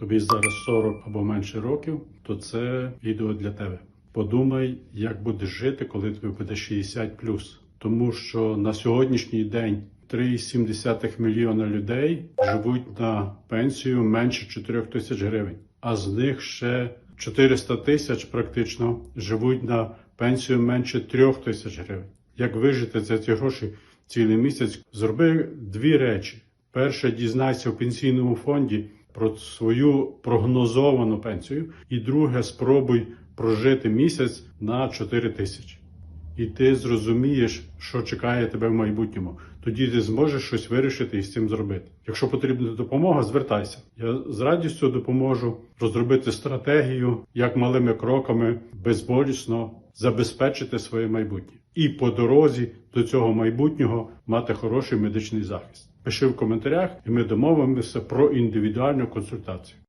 тобі зараз 40 або менше років, то це відео для тебе. Подумай, як будеш жити, коли тобі буде 60 Тому що на сьогоднішній день 3,7 мільйона людей живуть на пенсію менше 4 тисяч гривень, а з них ще 400 тисяч практично живуть на пенсію менше 3 тисяч гривень. Як вижити за ці гроші цілий місяць? Зроби дві речі. Перше, дізнайся в пенсійному фонді про свою прогнозовану пенсію, і друге, спробуй прожити місяць на 4 тисячі. І ти зрозумієш, що чекає тебе в майбутньому. Тоді ти зможеш щось вирішити і з цим зробити. Якщо потрібна допомога, звертайся. Я з радістю допоможу розробити стратегію, як малими кроками безболісно забезпечити своє майбутнє. І по дорозі до цього майбутнього мати хороший медичний захист. Пиши в коментарях, і ми домовимося про індивідуальну консультацію.